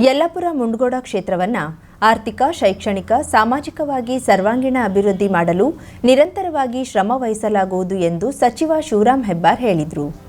ಯಲ್ಲಾಪುರ ಮುಂಡಗೋಡ ಕ್ಷೇತ್ರವನ್ನ ಆರ್ಥಿಕ, ಶೈಕ್ಷಣಿಕ, ಸಾಮಾಜಿಕವಾಗಿ ಸರ್ವಾಂಗೀಣ ಅಭಿವೃದ್ಧಿ ಮಾಡಲು ನಿರಂತರವಾಗಿ ಶ್ರಮ ವಹಿಸಲಾಗುವುದು ಎಂದು ಸಚಿವ ಶಿವರಾಮ್ ಹೆಬ್ಬಾರ್ ಹೇಳಿದರು.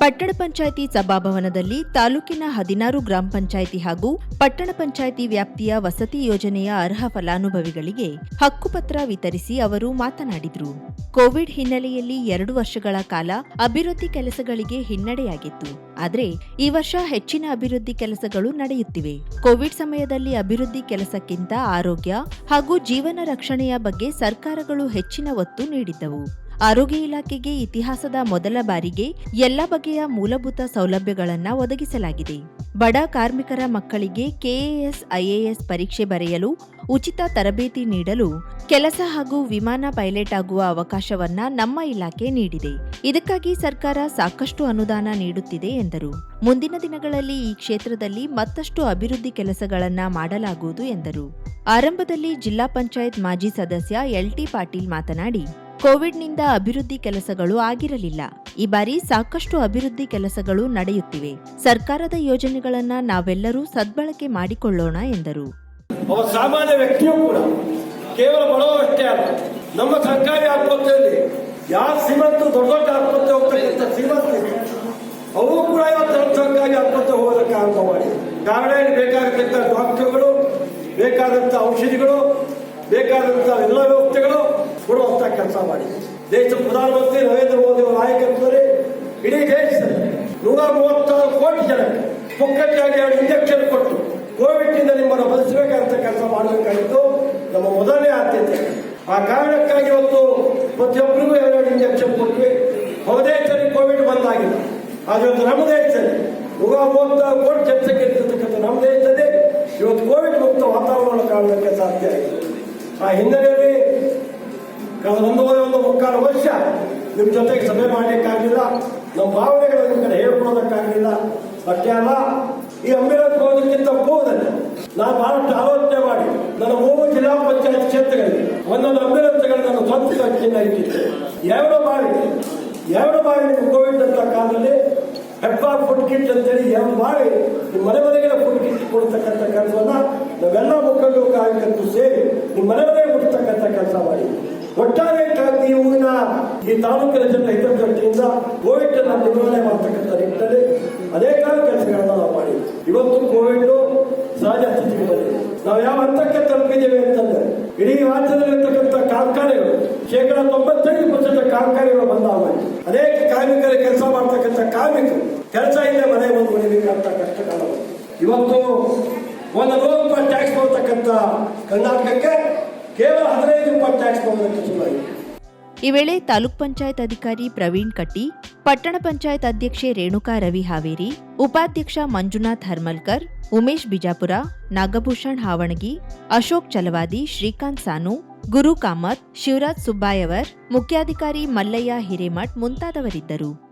ಪಟ್ಟಣ ಪಂಚಾಯಿತಿ ಸಭಾಭವನದಲ್ಲಿ ತಾಲೂಕಿನ ಹದಿನಾರು ಗ್ರಾಮ ಪಂಚಾಯಿತಿ ಹಾಗೂ ಪಟ್ಟಣ ಪಂಚಾಯಿತಿ ವ್ಯಾಪ್ತಿಯ ವಸತಿ ಯೋಜನೆಯ ಅರ್ಹ ಫಲಾನುಭವಿಗಳಿಗೆ ಹಕ್ಕುಪತ್ರ ವಿತರಿಸಿ ಅವರು ಮಾತನಾಡಿದರು. ಕೋವಿಡ್ ಹಿನ್ನೆಲೆಯಲ್ಲಿ ಎರಡು ವರ್ಷಗಳ ಕಾಲ ಅಭಿವೃದ್ಧಿ ಕೆಲಸಗಳಿಗೆ ಹಿನ್ನಡೆಯಾಗಿತ್ತು. ಆದರೆ ಈ ವರ್ಷ ಹೆಚ್ಚಿನ ಅಭಿವೃದ್ಧಿ ಕೆಲಸಗಳು ನಡೆಯುತ್ತಿವೆ. ಕೋವಿಡ್ ಸಮಯದಲ್ಲಿ ಅಭಿವೃದ್ಧಿ ಕೆಲಸಕ್ಕಿಂತ ಆರೋಗ್ಯ ಹಾಗೂ ಜೀವನ ರಕ್ಷಣೆಯ ಬಗ್ಗೆ ಸರ್ಕಾರಗಳು ಹೆಚ್ಚಿನ ಒತ್ತು ನೀಡಿದ್ದವು. ಆರೋಗ್ಯ ಇಲಾಖೆಗೆ ಇತಿಹಾಸದ ಮೊದಲ ಬಾರಿಗೆ ಎಲ್ಲ ಬಗೆಯ ಮೂಲಭೂತ ಸೌಲಭ್ಯಗಳನ್ನು ಒದಗಿಸಲಾಗಿದೆ. ಬಡ ಕಾರ್ಮಿಕರ ಮಕ್ಕಳಿಗೆ ಕೆಎಎಸ್ ಐಎಎಸ್ ಪರೀಕ್ಷೆ ಬರೆಯಲು ಉಚಿತ ತರಬೇತಿ ನೀಡಲು ಕೆಲಸ ಹಾಗೂ ವಿಮಾನ ಪೈಲಟ್ ಆಗುವ ಅವಕಾಶವನ್ನ ನಮ್ಮ ಇಲಾಖೆ ನೀಡಿದೆ. ಇದಕ್ಕಾಗಿ ಸರ್ಕಾರ ಸಾಕಷ್ಟು ಅನುದಾನ ನೀಡುತ್ತಿದೆ ಎಂದರು. ಮುಂದಿನ ದಿನಗಳಲ್ಲಿ ಈ ಕ್ಷೇತ್ರದಲ್ಲಿ ಮತ್ತಷ್ಟು ಅಭಿವೃದ್ಧಿ ಕೆಲಸಗಳನ್ನ ಮಾಡಲಾಗುವುದು ಎಂದರು. ಆರಂಭದಲ್ಲಿ ಜಿಲ್ಲಾ ಪಂಚಾಯತ್ ಮಾಜಿ ಸದಸ್ಯ ಎಲ್ಟಿ ಪಾಟೀಲ್ ಮಾತನಾಡಿ ಕೋವಿಡ್ನಿಂದ ಅಭಿವೃದ್ಧಿ ಕೆಲಸಗಳು ಆಗಿರಲಿಲ್ಲ. ಈ ಬಾರಿ ಸಾಕಷ್ಟು ಅಭಿವೃದ್ಧಿ ಕೆಲಸಗಳು ನಡೆಯುತ್ತಿವೆ. ಸರ್ಕಾರದ ಯೋಜನೆಗಳನ್ನ ನಾವೆಲ್ಲರೂ ಸದ್ಬಳಕೆ ಮಾಡಿಕೊಳ್ಳೋಣ ಎಂದರು. ಸಾಮಾನ್ಯ ವ್ಯಕ್ತಿಯೂ ಕೂಡ ಕೇವಲ ಬಡವಷ್ಟೇ ಅಲ್ಲ, ನಮ್ಮ ಸರ್ಕಾರಿ ಆಸ್ಪತ್ರೆಯಲ್ಲಿ ಯಾರು ಶ್ರೀಮಂತರು ದೊಡ್ಡ ದೊಡ್ಡ ಆಸ್ಪತ್ರೆ ಹೋಗ್ತಕ್ಕಂಥ ಶ್ರೀಮಂತರು ಅವು ಕೂಡ ಇವತ್ತು ಸರ್ಕಾರಿ ಆಸ್ಪತ್ರೆ ಹೋಗೋದಕ್ಕೆ ಆರಂಭ ಮಾಡಿ. ಕಾರಣ ಏನು? ಬೇಕಾಗತಕ್ಕ ಡಾಕ್ಟರ್ಗಳು ಬೇಕಾದಂಥ ಔಷಧಿಗಳು ಬೇಕಾದಂಥ ಎಲ್ಲ ವ್ಯವಸ್ಥೆಗಳು ಕೊಡುವಂಥ ಕೆಲಸ ಮಾಡಿ ದೇಶದ ಪ್ರಧಾನಮಂತ್ರಿ ನರೇಂದ್ರ ಮೋದಿ ಅವರ ನಾಯಕತ್ವದಲ್ಲಿ ಇಡೀ ದೇಶದಲ್ಲಿ ನೂರ ಮೂವತ್ತಾರು ಕೋಟಿ ಜನಕ್ಕೆ ಪುಕ್ಕಟ್ಟಾಗಿ ಎರಡು ಇಂಜೆಕ್ಷನ್ ಕೊಟ್ಟು ಕೋವಿಡ್ನಿಂದ ನಿಮ್ಮನ್ನು ಬದುಕಬೇಕಂತ ಕೆಲಸ ಮಾಡಬೇಕಾಗಿತ್ತು. ನಮ್ಮ ಮೊದಲನೇ ಆದ್ಯತೆ. ಆ ಕಾರಣಕ್ಕಾಗಿ ಇವತ್ತು ಪ್ರತಿಯೊಬ್ಬರಿಗೂ ಎರಡು ಇಂಜೆಕ್ಷನ್ ಕೊಟ್ವಿ. ಹೊರದೇಶದಲ್ಲಿ ಕೋವಿಡ್ ಬಂದಾಗಿಲ್ಲ ಆದ್ರೆ ನಮ್ಮ ದೇಶದಲ್ಲಿ ನೂರ ಮೂವತ್ತಾರು ಕೋಟಿ ಜನಸಂಖ್ಯೆ ಇರ್ತಕ್ಕಂಥ ನಮ್ಮ ದೇಶದಲ್ಲಿ ಇವತ್ತು ಕೋವಿಡ್ ಮುಕ್ತ ವಾತಾವರಣ ಕಾಣಲಿಕ್ಕೆ ಸಾಧ್ಯ ಆಗಿದೆ. ಆ ಹಿನ್ನೆಲೆಯಲ್ಲಿ ಕಳೆದ ಒಂದೂವರೆ ಒಂದು ಮುಕ್ಕಾಲು ವರ್ಷ ನಿಮ್ಮ ಜೊತೆಗೆ ಸಭೆ ಮಾಡಲಿಕ್ಕಾಗಲಿಲ್ಲ, ನಮ್ಮ ಭಾವನೆಗಳು ನಿಮ್ಮ ಕಡೆ ಹೇಳ್ಕೊಡೋದಕ್ಕಾಗಲಿಲ್ಲ. ಅಷ್ಟೇ ಅಲ್ಲ, ಈ ಅಂಬೇಡ್ಕರ್ ಹೋಗೋದಕ್ಕಿಂತ ಪೂರ್ವದಲ್ಲಿ ನಾನು ಬಹಳಷ್ಟು ಆಲೋಚನೆ ಮಾಡಿ, ನನ್ನ ಮೂರು ಜಿಲ್ಲಾ ಪಂಚಾಯತ್ ಕ್ಷೇತ್ರಗಳಲ್ಲಿ ಒಂದೊಂದು ಅಂಬೇಡ್ಕರ್ಗಳು ನನ್ನ ಸ್ವಂತ ಖರ್ಚಿನ ಇಟ್ಟಿದ್ದೆ. ಎರಡು ಬಾರಿ ಎರಡು ಬಾರಿ ಕೋವಿಡ್ ಅಂತ ಕಾಲದಲ್ಲಿ ಹೆಪ್ಪಾ ಫುಡ್ ಕಿಟ್ ಅಂತೇಳಿ ಎರಡು ಬಾರಿ ನಿಮ್ಮ ಮನೆ ಮನೆಗೆ ಫುಡ್ ಕಿಟ್ ಕೊಡ್ತಕ್ಕಂಥ ಕೆಲಸವನ್ನ ನಾವೆಲ್ಲ ಮುಖಂಡರು ಕಾರ್ಯಕರ್ತರು ಸೇರಿ ನಿಮ್ಮ ಮನೆ ಮನೆಗೆ ಮುಟ್ತಕ್ಕಂಥ ಕೆಲಸ ಮಾಡಿ ಒಟ್ಟಾರೆ ಈ ಊರಿನ ಈ ತಾಲೂಕಿನ ಜನ ಹಿತದೃಷ್ಟಿಯಿಂದ ಕೋವಿಡ್ ಅನ್ನ ನಿರ್ವಹಣೆ ಮಾಡ್ತಕ್ಕಂಥ ನಿಟ್ಟಿನಲ್ಲಿ ಅನೇಕ ಕೆಲಸಗಳನ್ನ ನಾವು ಮಾಡಿ ಇವತ್ತು ಕೋವಿಡ್ ಸಹಜ ಸ್ಥಿತಿಗೆ ಬಂದಿದೆ ನಾವು ಯಾವ ಹಂತಕ್ಕೆ ತಲುಪಿದ್ದೇವೆ ಅಂತಂದ್ರೆ, ಇಡೀ ರಾಜ್ಯದಲ್ಲಿರ್ತಕ್ಕಂಥ ಕಾರ್ಖಾನೆಗಳು, ಶೇಕಡ ತೊಂಬತ್ತೈದು ಪರ್ಸೆಂಟ್ ಕಾರ್ಖಾನೆಗಳು ಬಂದಾವೆ ಅನೇಕ ಕಾರ್ಮಿಕರು ಕೆಲಸ ಮಾಡ್ತಕ್ಕಂಥ ಕಾರ್ಮಿಕರು ಕೆಲಸ ಇಲ್ಲೇ ಮನೆ ಬಂದು ಉಳಿಬೇಕಂತ ಕಷ್ಟ ಇವತ್ತು ಒಂದು ರೂಪಾಯಿ ಟ್ಯಾಕ್ಸ್ ಬರ್ತಕ್ಕಂಥ ಕರ್ನಾಟಕಕ್ಕೆ ಕೇವಲ ಹದಿನೈದು ರೂಪಾಯಿ ಈ ವೇಳೆ ತಾಲೂಕ್ ಪಂಚಾಯತ್ ಅಧಿಕಾರಿ ಪ್ರವೀಣ್ ಕಟ್ಟಿ, ಪಟ್ಟಣ ಪಂಚಾಯತ್ ಅಧ್ಯಕ್ಷೆ ರೇಣುಕಾ ರವಿ ಹಾವೇರಿ, ಉಪಾಧ್ಯಕ್ಷ ಮಂಜುನಾಥ್ ಹರ್ಮಲ್ಕರ್, ಉಮೇಶ್ ಬಿಜಾಪುರ, ನಾಗಭೂಷಣ್ ಹಾವಣಗಿ, ಅಶೋಕ್ ಚಲವಾದಿ, ಶ್ರೀಕಾಂತ್ ಸಾನು, ಗುರು ಕಾಮತ್, ಶಿವರಾಜ್ ಸುಬ್ಬಾಯವರ್ ಮುಖ್ಯಾಧಿಕಾರಿ Mallayya Hiremath ಮುಂತಾದವರಿದ್ದರು.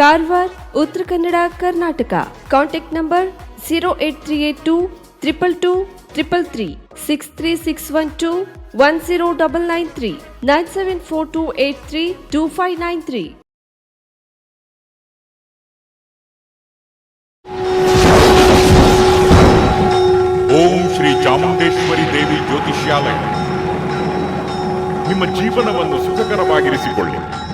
Karwar, Uttara Kannada, Karnataka. Contact number zero eight three eight two triple two triple three six three six one two one zero double nine three nine seven four two eight three two five nine three Om Shri Chamundeshwari Devi Jyotishyalaya. ನಿಮ್ಮ ಜೀವನವನ್ನು ಸುಖಕರವಾಗಿರಿಸಿಕೊಳ್ಳಿ.